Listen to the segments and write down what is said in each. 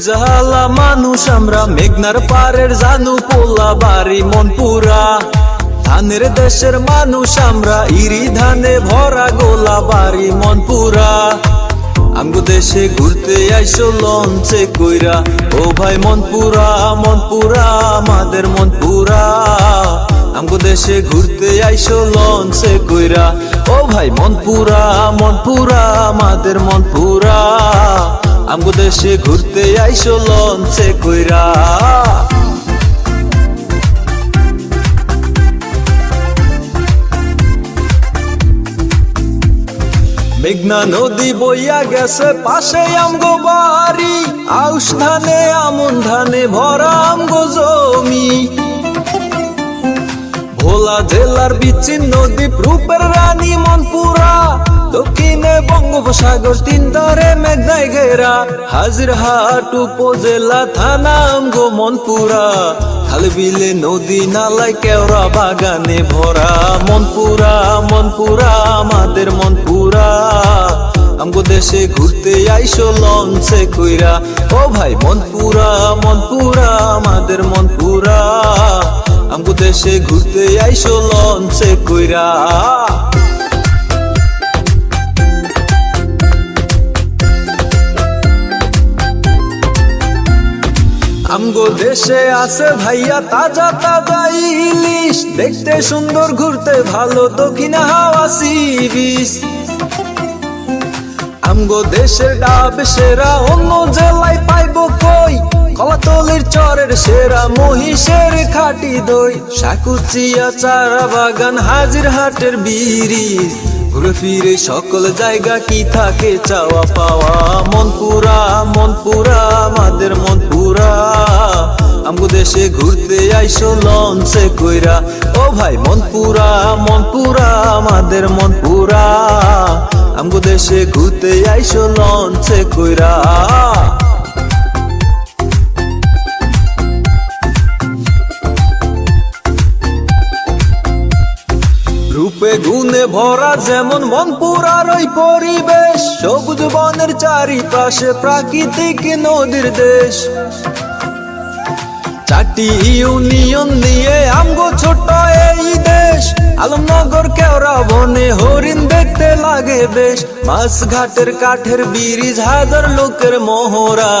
জাহালা মানুষ আমরা, মেঘনার পারের জানু পোলা বাড়ি মনপুরা। ধানের দেশের মানুষ আমরা, ইরি ধানে ভরা গোলা বাড়ি মনপুরা। আমগো দেশে ঘুরতে আইসো, লঞ্চে কইরা, ও ভাই মনপুরা মনপুরা, আমাদের মনপুরা। আমগো দেশে ঘুরতে আইসো, লঞ্চে কইরা, ও ভাই মনপুরা মনপুরা, আমাদের মনপুরা। আমগো দেশে ঘুরতে আইসো, লঞ্চে কইরা। মেঘনা নদী বইয়া গেছে, পাশে আমগো বাড়ি। আউশ ধানে, আমন ধানে ভরা আমগো জমি। ভোলা জেলার বিচ্ছিন্ন নদী রূপের রানী মনপুরা। দক্ষিণে বঙ্গোপসাগর তিন ধারে মেঘনায় ঘেরা হাজিরহাট উপজেলা থানা মনপুরা। খাল বিলে নদী নালায় কেওড়া বাগানে ভরা মনপুরা মনপুরা, আমাদের মনপুরা। আমগো দেশে ঘুরতে আইসো, লঞ্চে কইরা, ও ভাই মনপুরা মনপুরা, আমাদের মনপুরা। আমগো দেশে ঘুরতে আইসো, লঞ্চে কইরা। আমগো দেশে আছে ভাইয়া তাজা তাজা ইলিশ। দেখতে সুন্দর, ঘুরতে ভালো, দক্ষিণা হাওয়া সি বিচ। আমগো দেশের ডাব সেরা, অন্য জেলায় পাইবো কই? কলাতলের চরের সেরা, মহিষের খাটি দই। সাকুচিয়া চারা বাগান হাজির হাটের বিরিজ ঘুরে ফিরে সকল জায়গা কি থাকে চাওয়া পাওয়া? মনপুরা মনপুরা, আমাদের মনপুরা আমগো দেশে ঘুরতে আইসো লঞ্চে কইরা। ও ভাই, মনপুরা মনপুরা, আমাদের মনপুরা। আমগো দেশে ঘুরতে আইসো লঞ্চে কইরা। রূপে গুণে ভরা যেমন মনপুরার ওই পরিবেশ, সবুজ বনের চারিপাশে প্রাকৃতিক নদীর দেশ। চারটি ইউনিয়ন নিয়ে আমগো ছোট এই দেশ। আলমনগর, কেওড়া, বনে হরিণ দেখতে লাগে বেশ। মাছ ঘাটের কাঠের বিরিজ হাজার লোকের মোহরা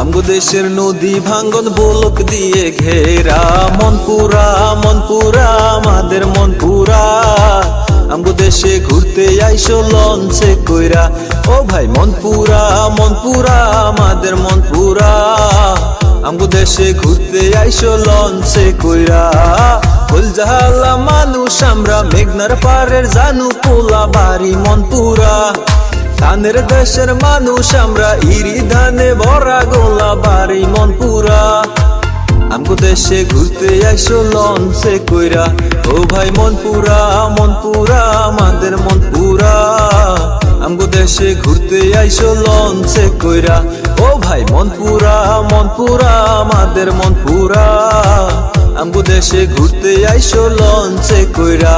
আমগো দেশের নদী ভাঙ্গন বোলক দিয়ে ঘেরা। মনপুরা মনপুরা, আমাদের মনপুরা। আমগো দেশে ঘুরতে আইসো, লঞ্চে কইরা। ও ভাই মনপুরা মনপুরা, আমাদের মনপুরা। আমগো দেশে ঘুরতে আইসো লঞ্চে কইরা। ফুলজাহালা মানুষ আমরা মেঘনার পারের জানু পোলা বাড়ি মনপুরা। ধানের দেশের মানুষ আমরা ইরি ধানে ভরা গোলা বাড়ি মনপুরা। আমগো দেশে ঘুরতে আইসো লঞ্চে কইরা। ও ভাই মনপুরা মনপুরা, আমাদের মনপুরা। আমগো দেশে ঘুরতে আইসো লঞ্চে কইরা। ও ভাই মনপুরা মনপুরা আমাদের মনপুরা। আমগো দেশে ঘুরতে আইসো লঞ্চে কইরা।